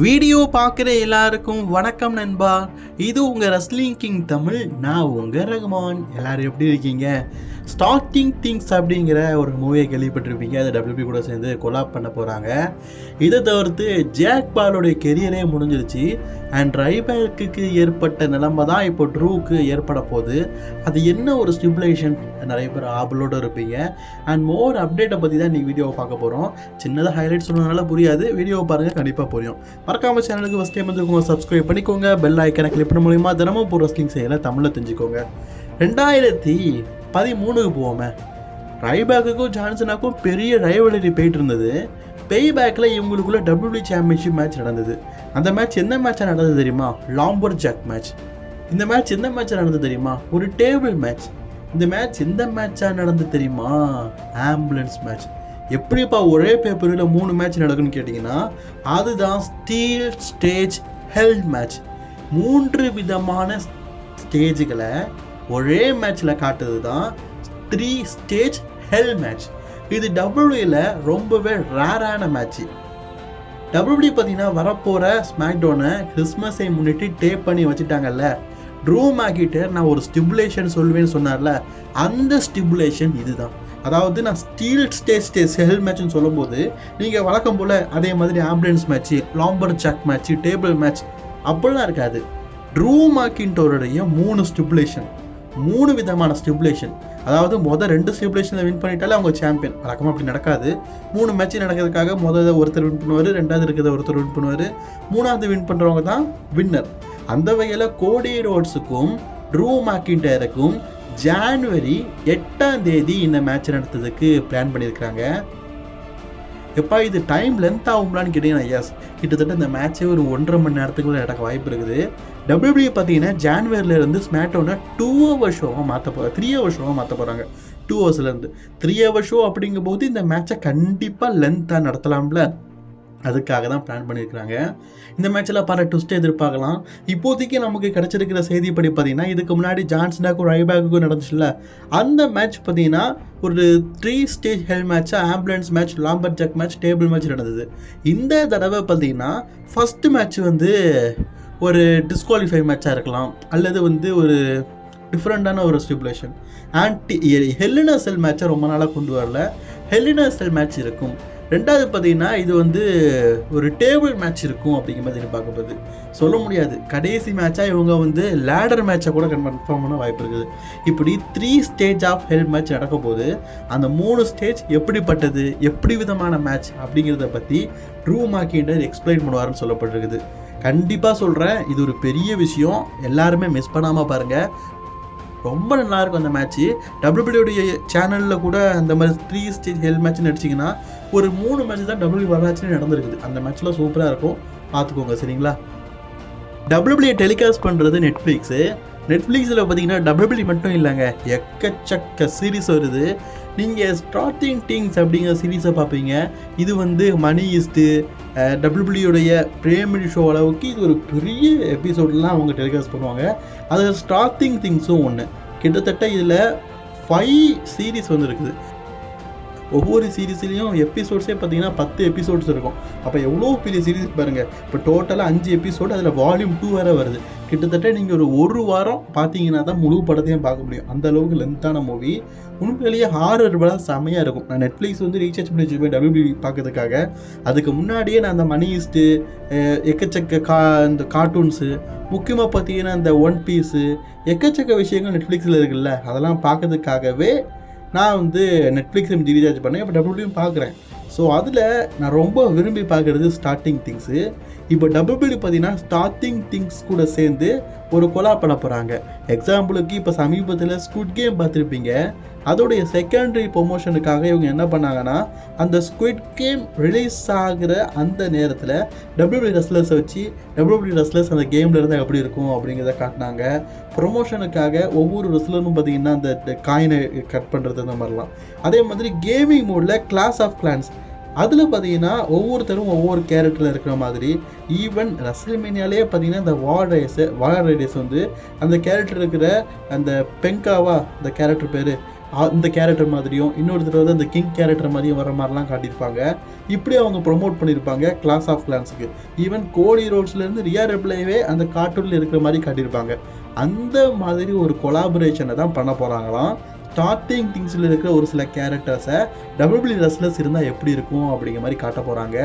Video பார்க்குற எல்லாருக்கும் வணக்கம் நண்பா. இது உங்கள் ரஸ்லிங் கிங் தமிழ் நான் உங்கள் ரகுமான். எல்லாரும் எப்படி இருக்கீங்க? ஸ்டார்டிங் திங்ஸ் அப்படிங்கிற ஒரு மூவியை கேள்விப்பட்டிருப்பீங்க. அதை டபிள்யூபி கூட சேர்ந்து கொலாப் பண்ண போகிறாங்க இதை தவிர்த்து ஜாக் பாலோடைய கெரியரே முடிஞ்சிருச்சு. அண்ட் ரைபேக்கு ஏற்பட்ட நிலைமை தான் இப்போ ட்ரூவுக்கு ஏற்பட போகுது. அது என்ன ஒரு ஸ்டிபுலேஷன் நிறைய பேர் ஆபலோடு இருப்பீங்க. அண்ட் மோர் அப்டேட்டை பற்றி தான் இன்றைக்கி வீடியோவை பார்க்க போகிறோம் சின்னதாக ஹைலைட் சொன்னதுனால புரியாது. வீடியோவை பாருங்கள் கண்டிப்பாக புரியும். மறக்காமல் சேனலுக்கு ஃபஸ்ட் டைம் வந்து சப்ஸ்கிரைப் பண்ணிக்கோங்க. பெல் ஐக்கனை கிளிக் பண்ண மூலிமா தினமும் போகிற ரெஸ்லிங் செய்யலை தமிழில் தெரிஞ்சுக்கோங்க. ரெண்டாயிரத்தி பதிமூணுக்கு போவோமே. ரைபேக்குக்கும் ஜான்சனாக்கும் பெரிய ரைவலரி போயிட்டு இருந்தது. பேய் பேக்கில் இவங்களுக்குள்ள டபிள்யூ சாம்பியன்ஷிப் மேட்ச் நடந்தது. அந்த மேட்ச் எந்த மேட்சாக நடந்தது தெரியுமா? லாம்பர் ஜாக் மேட்ச் இந்த மேட்ச் எந்த மேட்சாக நடந்தது தெரியுமா? ஒரு டேபிள் மேட்ச் இந்த மேட்ச் எந்த மேட்சாக நடந்தது தெரியுமா? ஆம்புலன்ஸ் மேட்ச் எப்படிப்பா ஒரே பேப்பரில் மூணு மேட்ச் நடக்குன்னு கேட்டிங்கன்னா அதுதான் ஸ்டீல் ஸ்டேஜ் ஹெல்த் மேட்ச் மூன்று விதமான ஸ்டேஜுகளை ஒரே மேட்ச்சில் காட்டுறது தான் த்ரீ ஸ்டேஜ் ஹெல் மேட்ச் இது டபிள்யூல ரொம்பவே ரேரான மேட்ச்சு டபிள்யூடி பார்த்தீங்கன்னா வரப்போகிற ஸ்மாக்டோனை கிறிஸ்மஸை முன்னிட்டு டேப் பண்ணி வச்சுட்டாங்கல்ல. ட்ரூ மேக்கிட்டர் நான் ஒரு ஸ்டிபுலேஷன் சொல்லுவேன்னு சொன்னார்ல. அந்த ஸ்டிபுலேஷன் இதுதான். அதாவது நான் ஸ்டீல் ஸ்டேஜ் ஸ்டேஜ் ஹெல் மேட்ச்னு சொல்லும்போது நீங்கள் வழக்கம் போல் அதே மாதிரி ambulance match lumberjack match table match அப்படிலாம் இருக்காது. ட்ரூ மாக்கின்டோருடைய மூணு ஸ்டிபுலேஷன் மூணு விதமான ஸ்டிபுலேஷன் அதாவது மொதல் ரெண்டு ஸ்டிபுலேஷனில் வின் பண்ணிட்டாலே அவங்க சாம்பியன் வழக்கமாக அப்படி நடக்காது. மூணு மேட்ச் நடக்கிறதுக்காக முதல் ஒருத்தர் வின் பண்ணுவார் ரெண்டாவது இருக்கிறத ஒருத்தர் வின் பண்ணுவார். மூணாவது வின் பண்ணுறவங்க தான் வின்னர் அந்த வகையில் கோடி ரோட்ஸுக்கும் ட்ரூ மாக்கின்டருக்கும் ஜான்வரி எட்டாம் தேதி இந்த மேட்ச் நடத்துறதுக்கு பிளான் பண்ணியிருக்காங்க எப்பா இது டைம் லென்த் ஆகும்லான்னு கேட்டிங்கன்னா எஸ் கிட்டத்தட்ட இந்த மேட்ச்சே ஒரு ஒன்றரை மணி நேரத்துக்குள்ள நடக்க வாய்ப்பு இருக்குது. டபிள்யூபிள்யூ பார்த்தீங்கன்னா ஜான்வரிலேருந்து ஸ்மேட்டோனை டூ ஹவர் ஷோவாக மாற்ற போகிறாங்க த்ரீ ஹவர் ஷோவாக மாற்ற போகிறாங்க டூ ஹவர்ஸ்லேருந்து த்ரீ ஹவர் ஷோ அப்படிங்கும்போது இந்த மேட்ச்சை கண்டிப்பாக லென்த்தாக நடத்தலாம்ல. அதுக்காக தான் பிளான் பண்ணியிருக்கிறாங்க. இந்த மேட்ச்சில் பல ட்விஸ்ட் எதிர்பார்க்கலாம். இப்போதைக்கு நமக்கு கிடைச்சிருக்கிற செய்திப்படி பார்த்தீங்கன்னா இதுக்கு முன்னாடி ஜான்சனாக்கும் ரைபேக்குக்கும் நடந்துச்சுல்ல அந்த மேட்ச் பார்த்தீங்கன்னா ஒரு three stage hell மேட்ச்சாக ambulance match lumberjack match table match நடந்தது. இந்த தடவை பார்த்தீங்கன்னா ஃபஸ்ட்டு மேட்ச் வந்து ஒரு டிஸ்குவாலிஃபை மேட்சாக இருக்கலாம். அல்லது வந்து ஒரு டிஃப்ரெண்ட்டான ஒரு ஸ்டிபுலேஷன் ஆன்டி ஹெல்லினா செல் மேட்சை ரொம்ப நாளாக கொண்டு வரல. ஹெல்லினா செல் மேட்ச் இருக்கும். ரெண்டாவது பார்த்தீங்கன்னா இது வந்து ஒரு டேபிள் மேட்ச் இருக்கும் அப்படிங்கிற மாதிரி எதிர்பார்க்கப்படுது சொல்ல முடியாது. கடைசி மேட்சாக இவங்க வந்து லேடர் மேட்சை கூட கன்ஃபார்ம் பண்ண வாய்ப்பு இருக்குது. இப்படி three stage of hell match நடக்கும் போது அந்த மூணு ஸ்டேஜ் எப்படிப்பட்டது எப்படி விதமான மேட்ச் அப்படிங்கிறத பற்றி ட்ரூ மாக்கிண்டர் எக்ஸ்பிளைன் பண்ணுவாருன்னு சொல்லப்பட்டிருக்குது. கண்டிப்பாக சொல்கிறேன் இது ஒரு பெரிய விஷயம். எல்லாருமே மிஸ் பண்ணாமல் பாருங்கள் ரொம்ப நல்லா இருக்கும் அந்த மேட்ச்சு டபிள்யூபிள்யூடைய சேனலில் கூட அந்த மாதிரி த்ரீ ஸ்டேஜ் ஹெல் மேட்ச்னு நடிச்சிங்கன்னா ஒரு மூணு மேட்ச் தான் டபிள்யூ வரலாச்சுன்னு நடந்திருக்குது. அந்த மேட்ச்லாம் சூப்பராக இருக்கும். பார்த்துக்கோங்க சரிங்களா? டபிள்யூபிள்யூ டெலிகாஸ்ட் பண்ணுறது நெட்ஃப்ளிக்ஸு நெட்ஃப்ளிக்ஸில் பார்த்தீங்கன்னா டபிள்யூபிள்யூ மட்டும் இல்லைங்க. எக்கச்சக்க சீரிஸ் வருது. நீங்கள் ஸ்டார்டிங் திங்ஸ் அப்படிங்கிற சீரீஸை பார்ப்பீங்க. இது வந்து மணி ஈஸ்ட்டு டபிள்யூபிள்யூடைய பிரேமிலி ஷோ அளவுக்கு இது ஒரு பெரிய எபிசோட்லாம் அவங்க டெலிகாஸ்ட் பண்ணுவாங்க. அதில் ஸ்டார்டிங் திங்ஸும் ஒன்று கிட்டத்தட்ட இதில் ஃபைவ் சீரீஸ் வந்துருக்குது. ஒவ்வொரு சீரீஸ்லேயும் எபிசோட்ஸே பார்த்தீங்கன்னா பத்து எபிசோட்ஸ் இருக்கும். அப்போ எவ்வளோ பெரிய சீரீஸ் பாருங்கள் இப்போ டோட்டலாக அஞ்சு எபிசோடு அதில் வால்யூம் டூ வேறு வருது. கிட்டத்தட்ட நீங்கள் ஒரு ஒரு வாரம் பார்த்தீங்கன்னா தான் முழு படத்தையும் பார்க்க முடியும். அந்த அளவுக்கு லென்த்தான மூவி உண்மையிலேயே ஹாரர் படம் செம்மையாக இருக்கும். நான் நெட்ஃப்ளிக்ஸ் வந்து ரீசார்ஜ் பண்ணி வச்சுருப்பேன் டபிள்யூபி பார்க்கறதுக்காக. அதுக்கு முன்னாடியே நான் அந்த மணி ஈஸ்ட்டு எக்கச்சக்க கா இந்த கார்ட்டூன்ஸு முக்கியமாக பார்த்தீங்கன்னா இந்த ஒன் பீஸு எக்கச்சக்க விஷயங்கள் நெட்ஃப்ளிக்ஸில் இருக்குல்ல. அதெல்லாம் பார்க்கறதுக்காகவே நான் வந்து நெட்ஃப்ளிக்ஸ் ரீசார்ஜ் பண்ணேன் இப்போ டபுள்யூ பார்க்குறேன் ஸோ அதில் நான் ரொம்ப விரும்பி பார்க்குறது ஸ்டார்டிங் திங்ஸு இப்போ டபுள்யூ பார்த்தீங்கன்னா ஸ்டார்டிங் திங்ஸ் கூட சேர்ந்து ஒரு கொலா பண்ண போகிறாங்க எக்ஸாம்பிளுக்கு இப்போ சமீபத்தில் ஸ்குட் கேம் பார்த்துருப்பீங்க. அதோடைய செகண்டரி ப்ரொமோஷனுக்காக இவங்க என்ன பண்ணாங்கன்னா அந்த ஸ்குவிட் கேம் ரிலீஸ் ஆகிற அந்த நேரத்தில் டபிள்யூபி ரெஸ்லர்ஸை வச்சு டபிள்யூபி ரெஸ்லர்ஸ் அந்த கேமில் இருந்தால் எப்படி இருக்கும் அப்படிங்கிறத காட்டினாங்க. ப்ரொமோஷனுக்காக ஒவ்வொரு ரெஸ்லரும் பார்த்தீங்கன்னா அந்த காயினை கட் பண்ணுறது அந்த மாதிரிலாம். அதே மாதிரி கேமிங் மோடில் கிளாஸ் ஆஃப் கிளான்ஸ் அதில் பார்த்தீங்கன்னா ஒவ்வொருத்தரும் ஒவ்வொரு கேரக்டரில் இருக்கிற மாதிரி ஈவன் ரசல்மேனியாலே பார்த்தீங்கன்னா இந்த வார் ரேஸு வார் ரைடர்ஸ் வந்து அந்த கேரக்டர் இருக்கிற அந்த பெங்காவா அந்த கேரக்டர் பேர் அந்த கேரக்டர் மாதிரியும் இன்னொருத்தர் வந்து அந்த கிங் கேரக்டர் மாதிரியும் வர மாதிரிலாம் காட்டியிருப்பாங்க. இப்படி அவங்க ப்ரொமோட் பண்ணியிருப்பாங்க கிளாஸ் ஆஃப் கிளான்ஸுக்கு ஈவன் கோடி ரோட்ஸ்லேருந்து ரியா ரெப்ளைவே அந்த கார்ட்டூனில் இருக்கிற மாதிரி காட்டியிருப்பாங்க. அந்த மாதிரி ஒரு கொலாபரேஷனை தான் பண்ண போகிறாங்களாம் ஸ்டார்டிங் திங்ஸில் இருக்கிற ஒரு சில கேரக்டர்ஸை டபுள்யூ ரெஸ்லர்ஸ் இருந்தால் எப்படி இருக்கும் அப்படிங்கிற மாதிரி காட்ட போகிறாங்க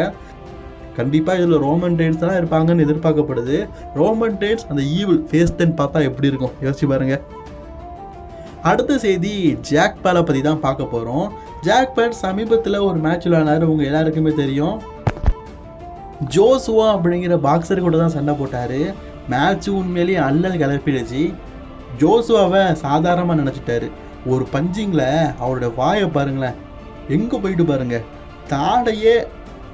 கண்டிப்பாக இதில் ரோமன் டேன்ஸ் தான் இருப்பாங்கன்னு எதிர்பார்க்கப்படுது. ரோமன் டேன்ஸ் அந்த ஈவில் ஃபேஸ் டென் பார்த்தா எப்படி இருக்கும்? யோசிச்சு பாருங்கள் அடுத்த செய்தி ஜாக் பேலை பற்றி தான் பார்க்க போகிறோம் ஜாக் பேட் சமீபத்தில் ஒரு மேட்ச் விளையாடினார் உங்கள் எல்லாருக்குமே தெரியும். ஜோசுவா அப்படிங்கிற பாக்ஸர் கூட தான் சண்டை போட்டார். மேட்ச் உண்மையிலேயே அல்லல் கிளப்பிடுச்சு ஜோசுவாவை சாதாரணமாக நினச்சிட்டாரு. ஒரு பஞ்சிங்கில் அவரோட வாயை பாருங்களேன். எங்கே போயிட்டு பாருங்க. தாடையே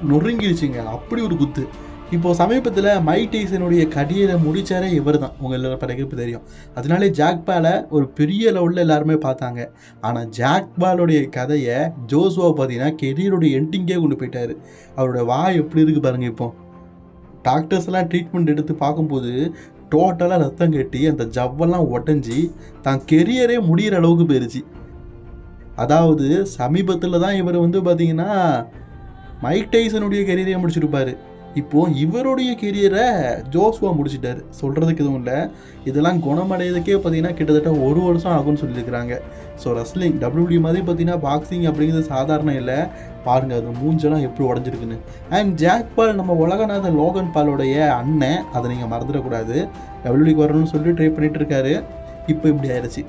நொறுங்கிடுச்சுங்க அப்படி ஒரு குத்து. இப்போ சமீபத்தில் மைடீசனுடைய கடியரை முடிச்சாரே இவர் தான் உங்கள் எல்லாரும் படைக்கிறப்பு தெரியும். அதனாலே ஜாக் பாலை ஒரு பெரிய லெவலில் எல்லாருமே பார்த்தாங்க. ஆனால் ஜாக் பாலுடைய கதையை ஜோசுவா பார்த்தீங்கன்னா கெரியருடைய எண்டிங்கே கொண்டு போயிட்டாரு. அவரோட வாய் எப்படி இருக்குது பாருங்கள் இப்போ. டாக்டர்ஸ்லாம் ட்ரீட்மெண்ட் எடுத்து பார்க்கும்போது டோட்டலாக ரத்தம் கட்டி அந்த ஜவ்வெல்லாம் உடஞ்சி தான் கெரியரே முடிகிற அளவுக்கு போயிருச்சு. அதாவது சமீபத்தில் தான் இவர் வந்து பார்த்தீங்கன்னா மைக் டைசனுடைய கெரியரை முடிச்சிருப்பாரு. இப்போ இவருடைய கெரியரை ஜோஸ்வா முடிச்சிட்டாரு. சொல்கிறதுக்கு எதுவும் இல்லை. இதெல்லாம் குணமடையதுக்கே பார்த்தீங்கன்னா கிட்டத்தட்ட ஒரு வருஷம் ஆகும்னு சொல்லியிருக்கிறாங்க. ஸோ ரெஸ்லிங் டபிள்யூடி மாதிரி பார்த்தீங்கன்னா பாக்ஸிங் அப்படிங்கிறது சாதாரணம் இல்லை. பாருங்க அது மூஞ்செல்லாம் எப்படி உடஞ்சிருக்குன்னு. அண்ட் ஜாக் பால் நம்ம உலகநாதன் லோகன் பாலோடைய அண்ணன். அதை நீங்கள் மறந்துடக்கூடாது. டபிள்யூடிக்கு வரணும்னு சொல்லி ட்ரை பண்ணிட்டு இருக்காரு. இப்போ இப்படி ஆயிடுச்சு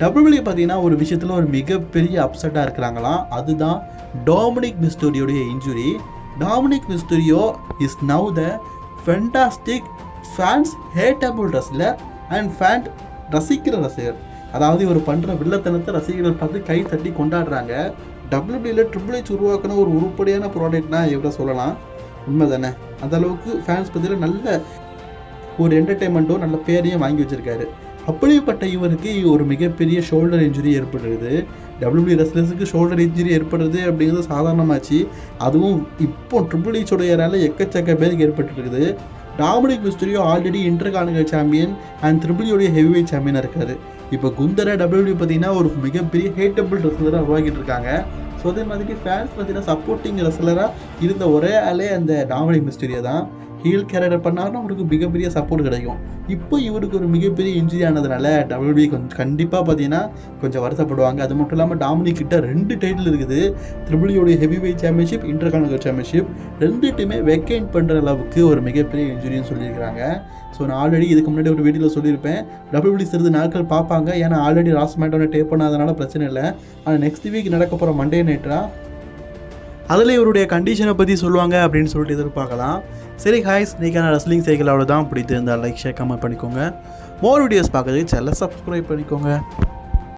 டபிள்யூபிள்யூ பார்த்தீங்கன்னா ஒரு விஷயத்தில் ஒரு மிகப்பெரிய அப்செட்டாக இருக்கிறாங்களாம். அதுதான் Dominik மிஸ்டோரியோடைய injury Dominik Mysterio is now the fantastic fans hateable wrestler and fan ரசிக்கிற ரசிகர். அதாவது இவர் பண்ணுற வில்லத்தனத்தை ரசிகர்கள் பார்த்து கை தட்டி கொண்டாடுறாங்க. டபிள்யூடியில் ட்ரிபிள் ஹெச் உருவாக்கின ஒரு உருப்படியான ப்ராடக்ட்னா இவரை சொல்லலாம். உண்மை தானே அந்த அளவுக்கு ஃபேன்ஸ் பற்றியில் நல்ல ஒரு என்டர்டெயின்மெண்ட்டும் நல்ல பேரையும் வாங்கி வச்சுருக்காரு. அப்படிப்பட்ட இவருக்கு ஒரு மிகப்பெரிய ஷோல்டர் இன்ஜுரி ஏற்படுறது டபிள்யூபி ரெஸ்லர்ஸுக்கு ஷோல்டர் இன்ஜுரி ஏற்படுறது அப்படிங்கிறது சாதாரணமாச்சு. அதுவும் இப்போ ட்ரிபிள் ஹெச்சோடைய எக்கச்சக்க பேருக்கு ஏற்பட்டுருக்குது. Dominik Mysterio already intercontinental champion and ட்ரிபிள்யூடைய heavyweight சாம்பியனாக இருக்காரு. இப்போ குந்தரை டபிள்யூபி பார்த்தீங்கன்னா ஒரு மிகப்பெரிய ஹேட்டபிள் ரெஸ்லராக உருவாக்கிட்டு இருக்காங்க. ஸோ அதே மாதிரி ஃபேன்ஸ் பார்த்தீங்கன்னா சப்போர்ட்டிங் ரெஸ்லராக இருந்த ஒரே ஆளே அந்த டாமினிக் மிஸ்டரியா தான். ஹீல் கேரக்டர் பண்ணாருன்னா அவருக்கு மிகப்பெரிய சப்போர்ட் கிடைக்கும். இப்போ இவருக்கு ஒரு மிகப்பெரிய இன்ஜுரி ஆனதுனால டபிள்யூபி கொஞ்சம் கண்டிப்பாக பார்த்தீங்கன்னா கொஞ்சம் வருத்தப்படுவாங்க. அது மட்டும் இல்லாமல் டாமினிக் கிட்ட ரெண்டு டைட்டில் இருக்குது. ட்ரிபிள்யூடைய heavy weight championship intercontinental championship ரெண்டுட்டுமே வெக்கெண்ட் பண்ணுற அளவுக்கு ஒரு மிகப்பெரிய இன்ஜுரின்னு சொல்லியிருக்கிறாங்க. ஸோ நான் ஆல்ரெடி இதுக்கு முன்னாடி ஒரு வீடியோவில் சொல்லியிருப்பேன். டபிள்யூபி சிறிது நாட்கள் பார்ப்பாங்க. ஏன்னா ஆல்ரெடி ராஸ் மேட்டோட டேப் பண்ணாதனால பிரச்சனை இல்லை. ஆனால் நெக்ஸ்ட் வீக் நடக்க போகிற மண்டே நைட்டா அதில் இவருடைய கண்டிஷனை பற்றி சொல்லுவாங்க அப்படின்னு சொல்லிட்டு எதிர்பார்க்கலாம். சரி ஹாய்ஸ் நீக்கான ரெஸ்லிங் சைக்கிள் அவ்வளோதான் பிடித்திருந்தால் லைக் ஷேர் கமெண்ட் பண்ணிக்கோங்க. மோர் வீடியோஸ் பார்க்குறதுக்கு செல்ல சப்ஸ்கிரைப் பண்ணிக்கோங்க.